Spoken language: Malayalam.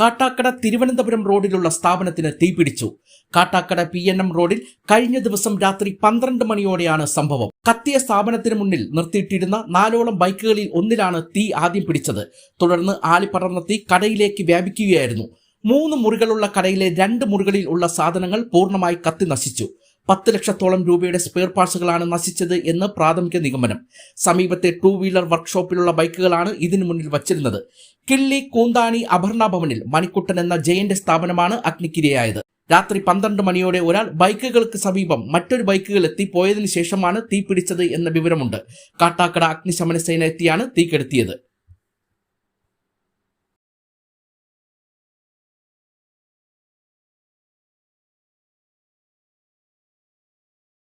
കാട്ടാക്കട തിരുവനന്തപുരം റോഡിലുള്ള സ്ഥാപനത്തിന് തീപിടിച്ചു. കാട്ടാക്കട പി എൻ എം റോഡിൽ കഴിഞ്ഞ ദിവസം രാത്രി പന്ത്രണ്ട് മണിയോടെയാണ് സംഭവം. കത്തിയ സ്ഥാപനത്തിന് മുന്നിൽ നിർത്തിയിട്ടിരുന്ന നാലോളം ബൈക്കുകളിൽ ഒന്നിലാണ് തീ ആദ്യം പിടിച്ചത്. തുടർന്ന് ആളിപ്പടർന്ന തീ കടയിലേക്ക് വ്യാപിക്കുകയായിരുന്നു. മൂന്ന് മുറികളുള്ള കടയിലെ രണ്ട് മുറികളിൽ ഉള്ള സാധനങ്ങൾ പൂർണമായി കത്തി നശിച്ചു. പത്ത് ലക്ഷത്തോളം രൂപയുടെ സ്പെയർ പാർട്സുകളാണ് നശിച്ചത് എന്ന് പ്രാഥമിക നിഗമനം. സമീപത്തെ ടൂ വീലർ വർക്ക്ഷോപ്പിലുള്ള ബൈക്കുകളാണ് ഇതിനു മുന്നിൽ വച്ചിരുന്നത്. കിള്ളി കൂന്താണി അപർണ ഭവനിൽ മണിക്കുട്ടൻ എന്ന ജയന്റെ സ്ഥാപനമാണ് അഗ്നിക്കിരയായത്. രാത്രി പന്ത്രണ്ട് മണിയോടെ ഒരാൾ ബൈക്കുകൾക്ക് സമീപം മറ്റൊരു ബൈക്കുകൾ എത്തി പോയതിനു ശേഷമാണ് തീ പിടിച്ചത് എന്ന വിവരമുണ്ട്. കാട്ടാക്കട അഗ്നിശമന സേന എത്തിയാണ് തീ കെടുത്തിയത്